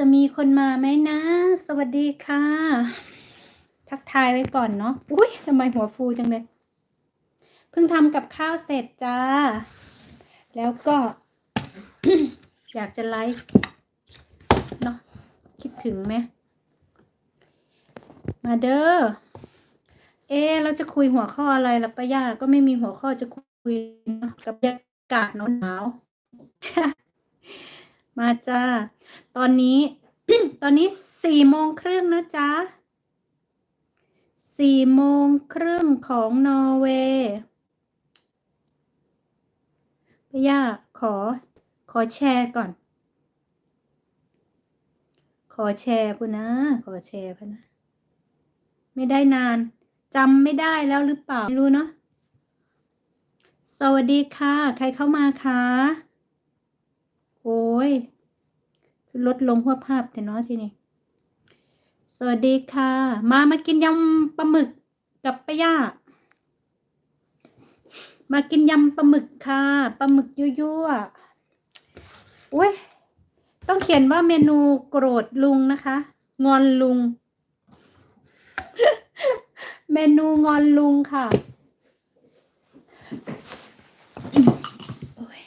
จะมีคนมาไหมนะ สวัสดีค่ะ ทักทายไว้ก่อนเนาะอุ้ยทำไมหัวฟูจังเลย เพิ่งทำกับข้าวเสร็จจ้า แล้วก็ อยากจะไลฟ์เนาะคิดถึงไหมมาเด้อเอ๊เราจะคุยหัวข้ออะไรล่ะป้าย่าก็ไม่มีหัวข้อจะคุยกับบรรยากาศหนาว มาจ้า ตอนนี้ ตอนนี้สี่โมงครึ่งนะจ๊ะสี่โมงครึ่งของนอร์เวย์ป้าย่าขอ ขอแชร์ก่อน ขอแชร์พุ่นะ ขอแชร์พุ่นนะ ไม่ได้นานจำไม่ได้แล้วหรือเปล่า ไม่รู้เนาะ สวัสดีค่ะ ใครเข้ามาคะโอ้ย ลดลงหัวภาพแต่เนาะทีนี้สวัสดีค่ะ มามากินยำปลาหมึกกับป้าย่ามากินยำปลาหมึกค่ะปลาหมึกยั่วๆอุ้ยต้องเขียนว่าเมนูโกรธลุงนะคะ งอนลุง เมนูงอนลุงค่ะ โอ้ย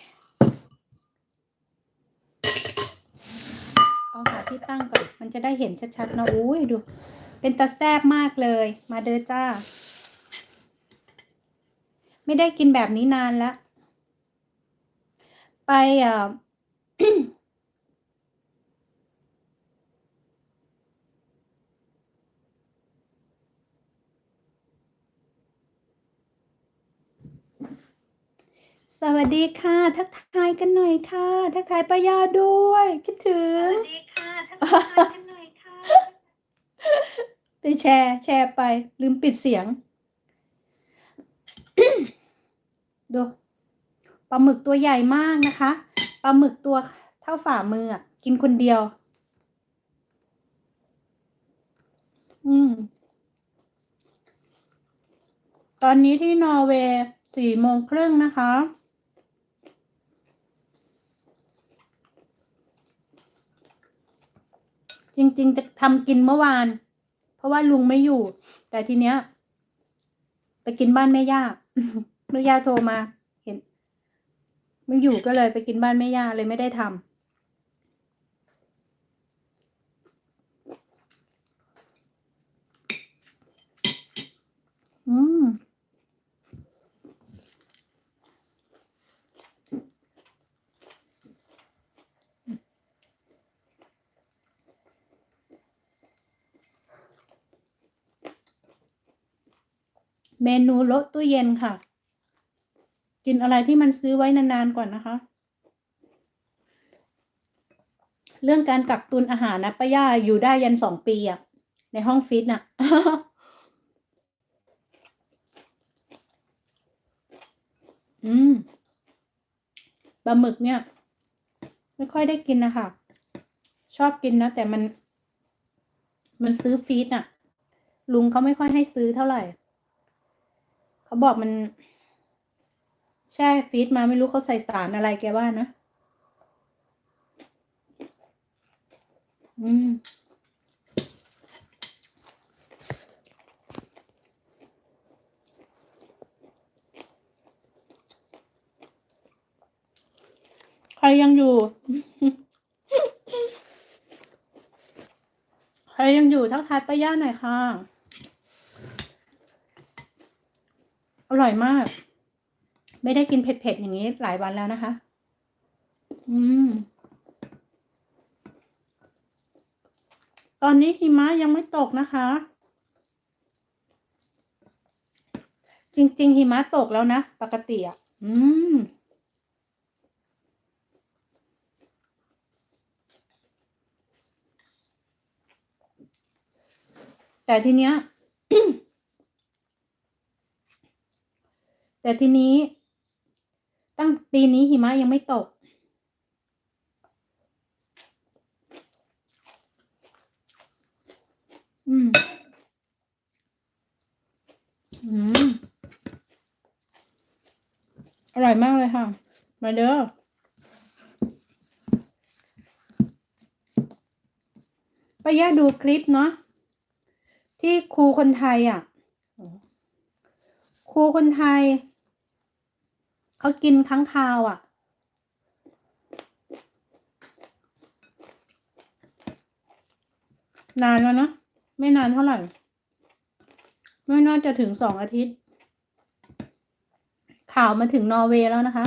เอาหา ที่ตั้งก่อน มันจะได้เห็นชัดๆนะอุ้ยดู เป็นตาแซบมากเลย มาเด้อจ้า ไม่ได้กินแบบนี้นานแล้ว ไปอ่อสวัสดีค่ะ ทักทายกันหน่อยค่ะ ทักทายป้ายาด้วย คิดถึสงวัสดีค่ะ ทักทายกันหน่อยค่ะ ไปแชร์ แชร์ไป ลืมปิดเสียง ดูปลาหมึกตัวใหญ่มากนะคะปลาหมึกตัวเท่าฝ่ามือกินคนเดียว อืม ตอนนี้ที่นอร์เวย์สี่โมงครึ่งนะคะ จริง ๆ จะทำกินเมื่อวาน เพราะว่าลุงไม่อยู่ แต่ทีเนี้ย ไปกินบ้านแม่ย่าแม่ย่าโทรมา เห็น ไม่อยู่ก็เลยไปกินบ้านแม่ย่าเลยไม่ได้ทำอืม เมนูโละตู้เย็นค่ะ กินอะไรที่มันซื้อไว้นานๆก่อนนะคะ เรื่องการกักตุนอาหารนะป้าย่าอยู่ได้ยันสองปีอะในห้องฟิตน่ะอืมปลาหมึกเนี่ย ไม่ค่อยได้กินนะคะ ชอบกินนะ แต่มัน มันซื้อฟีดน่ะลุงเขาไม่ค่อยให้ซื้อเท่าไหร่ เขาบอกมันแช่ฟีดมาไม่รู้เขาใส่สารอะไรแกว่านะ อืมใครยังอยู่ ใครยังอยู่ทักทายป้าย่าหน่อยค่ะ อ ร่อยมาก ไม่ได้กินเผ็ดๆอย่างนี้หลายวันแล้วนะคะ อืม ตอนนี้หิมะยังไม่ตกนะคะ จริง ๆหิมะตกแล้วนะ ปกติอะ อืมแต่ทีเนี้ย แต่ทีนี้ ตั้งปีนี้หิมะยังไม่ตก อืม อืม อร่อยมากเลยค่ะ มาเด้อป้าย่าดูคลิปเนาะที่ครูคนไทยอะครูคนไทย เขากินค้างคาวอะ นานแล้วนะ ไม่นานเท่าไหร่ ไม่น่าจะถึงสองอาทิตย์ ข่าวมาถึงนอร์เวย์แล้วนะคะ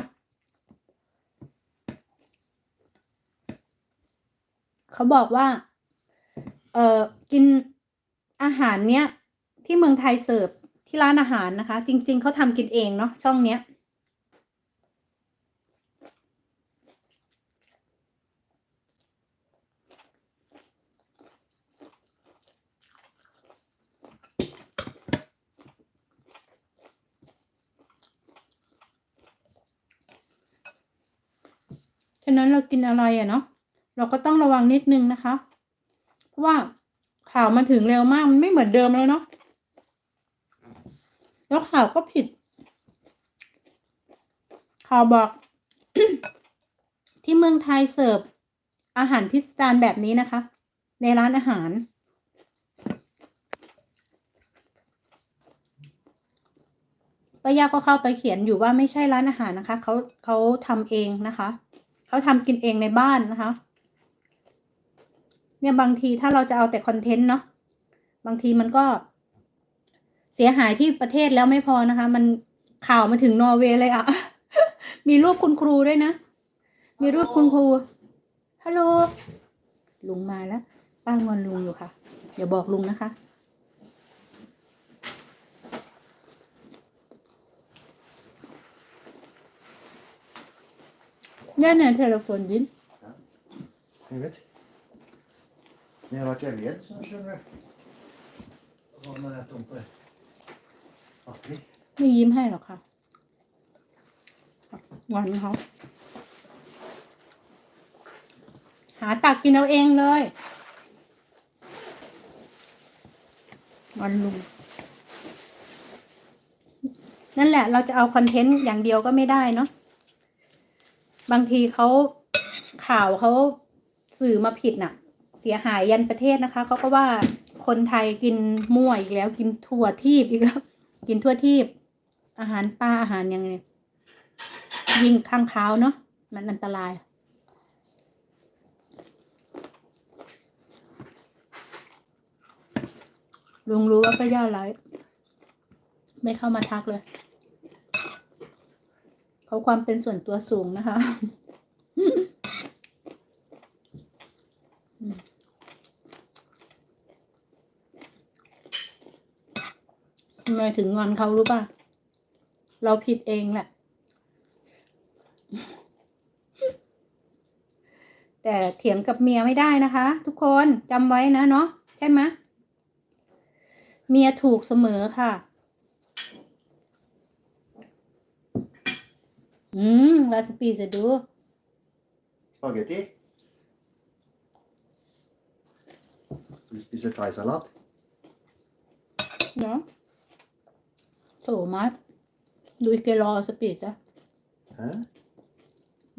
เขาบอกว่า เออกินอาหารเนี้ย ที่เมืองไทยเสิร์ฟที่ร้านอาหารนะคะ จริง ๆเขาทำกินเองเนาะช่องเนี้ย ฉะนั้นเรากินอะไรอะเนาะเราก็ต้องระวังนิดนึงนะคะ เพราะว่าข่าวมาถึงเร็วมากมันไม่เหมือนเดิมแล้วเนาะแล้วข่าวก็ผิด ข่าวบอก ที่เมืองไทยเสิร์ฟอาหารพิสดารแบบนี้นะคะ ในร้านอาหาร ป้ายาก็เข้าไปเขียนอยู่ว่าไม่ใช่ร้านอาหารนะคะ เขาเขาทำเองนะคะ เขาทำกินเองในบ้านนะคะ เนี่ยบางทีถ้าเราจะเอาแต่คอนเทนต์เนาะบางทีมันก็ เสียหายที่ประเทศแล้วไม่พอนะคะ มันข่าวมาถึงนอร์เวย์เลยอะมีรูปคุณครูด้วยนะ มีรูปคุณครูฮัลโหลลุงมาแล้วป้างอนลุงอยู่ค่ะเดี๋ยวบอกลุงนะคะ เนี่ยเนี่ยเทเลโฟ นดิน Jag vet. Ni har varit över Jensen känner du? Vad man äter om för pappri. ไม่ยิ้มให้หรอกค่ะงอนเขาหาตักกินเอาเองเลยงอนลุงนั่นแหละ เราจะเอาคอนเทนต์อย่างเดียวก็ไม่ได้เนาะ บางทีเขาข่าวเขาสื่อมาผิดน่ะ เสียหายยันประเทศนะคะเขาก็ว่าคนไทยกินมั่วอีกแล้วกินทั่วทีบอีกแล้ว กินทั่วทีบ อาหารปลาอาหารยังไงยิงข้างเท้าเนาะมันอันตรายลุงรู้ว่าก็ย่าไลฟ์ไม่เข้ามาทักเลย เขาความเป็นส่วนตัวสูงนะคะ ทำไมถึงงอนเขารู้ป่ะ เราผิดเองแหละ แต่เถียงกับเมียไม่ได้นะคะ ทุกคนจำไว้นะเนาะใช่ไหมเมียถูกเสมอค่ะ อืมวาสปีจะดู Spaghetti. Du spiser thaisalat. เนาะโถมัดดูอีกรอสปีดอะ Hä?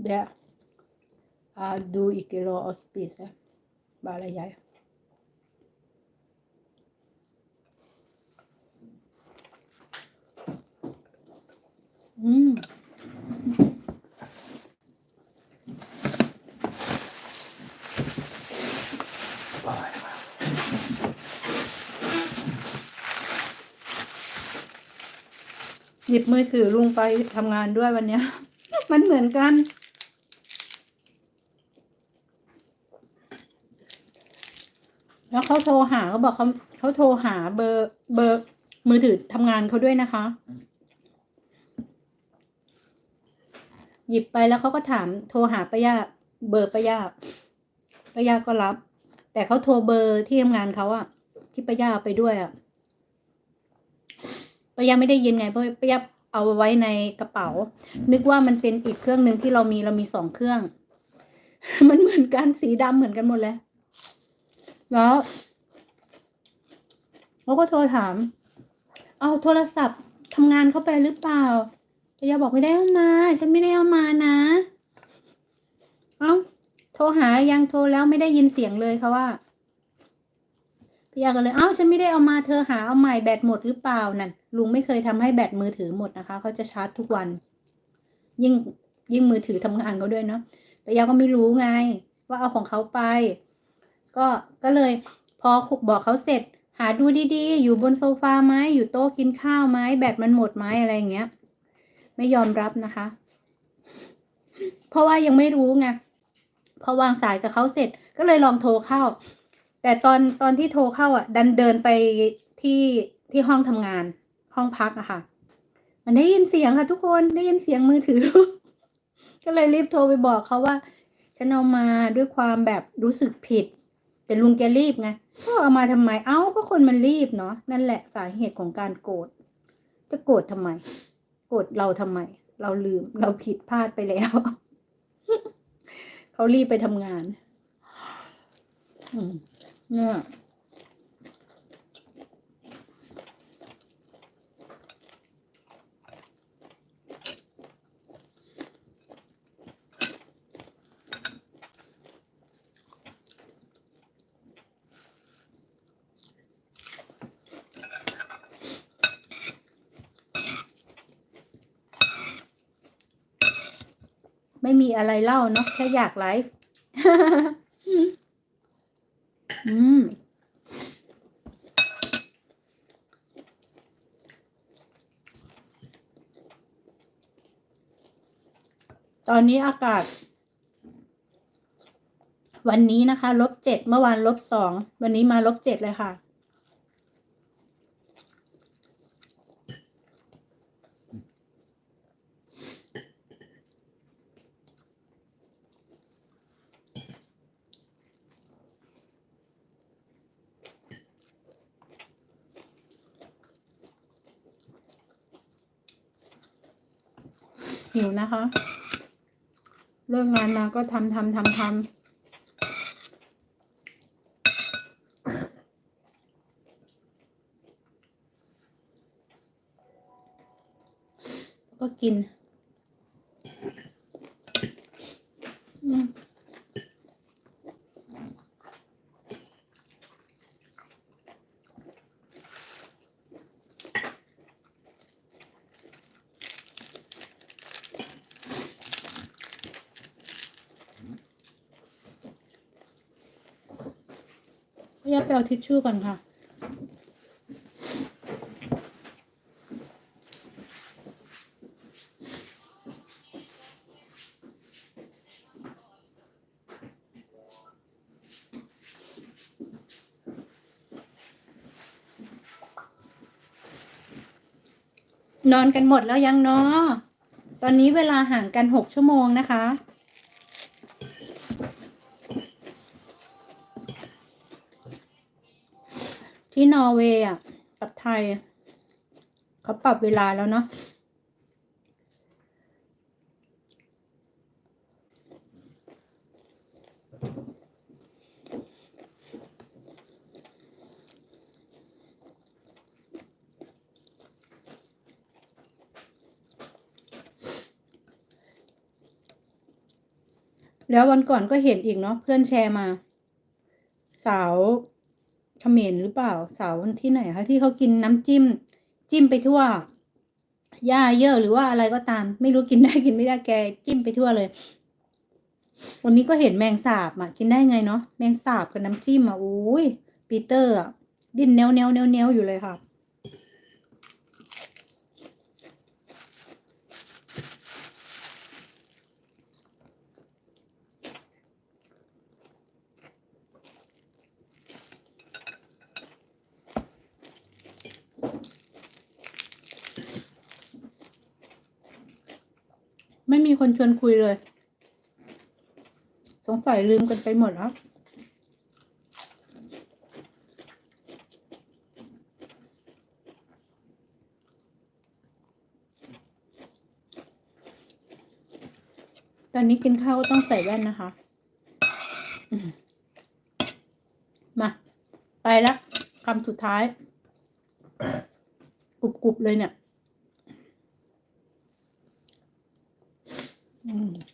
Det er du ikke lov å spise. Bare jeg. Mm. หยิบมือถือลุงไปทำงานด้วยวันเนี้ย มันเหมือนกัน แล้วเขาโทรหาเขาบอกเขาเขาโทรหาเบอร์เบอร์มือถือทำงานเขาด้วยนะคะ หยิบไปแล้วเขาก็ถามโทรหาป้ายาเบอร์ป้ายาป้ายาก็รับ แต่เขาโทรเบอร์ที่ทำงานเขาอะที่ป้ายาเอาไปด้วยอะป้ายาไม่ได้ยินไงเพราะป้ายาเอาไว้ในกระเป๋า นึกว่ามันเป็นอีกเครื่องหนึ่งที่เรามีเรามีสองเครื่อง มันเหมือนกันสีดำเหมือนกันหมดเลยแล้วเขาก็โทรถาม เอาโทรศัพท์ทำงานเข้าไปหรือเปล่า แต่ยาบอกไม่ได้เอามา ฉันไม่ได้เอามานะ เอ้าโทรหายังโทรแล้วไม่ได้ยินเสียงเลยเขาว่าพี่ยาก็เลย เอ้า ฉันไม่ได้เอามาเธอหาเอาใหม่แบตหมดหรือเปล่านั่น ลุงไม่เคยทำให้แบตมือถือหมดนะคะ เขาจะชาร์จทุกวัน ยิ่งยิ่งมือถือทำงานเขาด้วยเนาะ แต่ยาก็ไม่รู้ไง ว่าเอาของเขาไป ก็ ก็เลย พอคุกบอกเขาเสร็จ หาดูดีๆ อยู่บนโซฟาไหมอยู่โต๊ะกินข้าวไหมแบตมันหมดไหมอะไรอย่างเงี้ย ไม่ยอมรับนะคะ เพราะว่ายังไม่รู้ไงพอวางสายกับเขาเสร็จก็เลยลองโทรเข้า แต่ตอนตอนที่โทรเข้าอะ ดันเดินไปที่ที่ห้องทำงาน ห้องพักอะค่ะ มันได้ยินเสียงค่ะ ทุกคนได้ยินเสียงมือถือ ก็เลยรีบโทรไปบอกเขาว่าฉันเอามาด้วยความแบบรู้สึกผิด แต่ลุงแกรีบไงก็เอามาทำไมเอ้าก็คนมันรีบเนาะนั่นแหละสาเหตุของการโกรธจะโกรธทำไม กดเราทำไม เราลืม เราผิดพลาดไปแล้ว เขารีบไปทำงาน อืมเนี่ย ไม่มีอะไรเล่าเนาะแค่อยากไลฟ์อืมตอนนี้อากาศ วันนี้นะคะลบเจ็ดเมื่อวานลบสองวันนี้มาลบเจ็ดเลยค่ะ หิวนะคะ เลิกงานมาก็ทำทำทำทำก็กินอืมพี่ยาไป เอาทิชชู่ก่อนค่ะ นอนกันหมดแล้วยังเนาะตอนนี้เวลาห่างกันหกชั่วโมงนะคะ ที่นอร์เวย์อะกับไทย เขาปรับเวลาแล้วเนาะแล้ววันก่อนก็เห็นอีกเนาะเพื่อนแชร์มา สาว เขมรหรือเปล่าสาวที่ไหนคะที่เขากินน้ำจิ้ม จิ้มไปทั่วหญ้าเยอะหรือว่าอะไรก็ตาม ไม่รู้กินได้กินไม่ได้แกจิ้มไปทั่วเลย วันนี้ก็เห็นแมงสาบอะกินได้ไงเนาะแมงสาบกับน้ำจิ้มอะโอ้ยปีเตอร์อะดิ้นแนวแนวแนวแนวอยู่เลยค่ะ ไม่มี คนชวนคุยเลย สงสัยลืมกันไปหมดแล้วตอนนี้กินข้าวก็ต้องใส่แว่นนะคะมมาไปละคำสุดท้ายกรุบๆเลยเนี่ย Mm.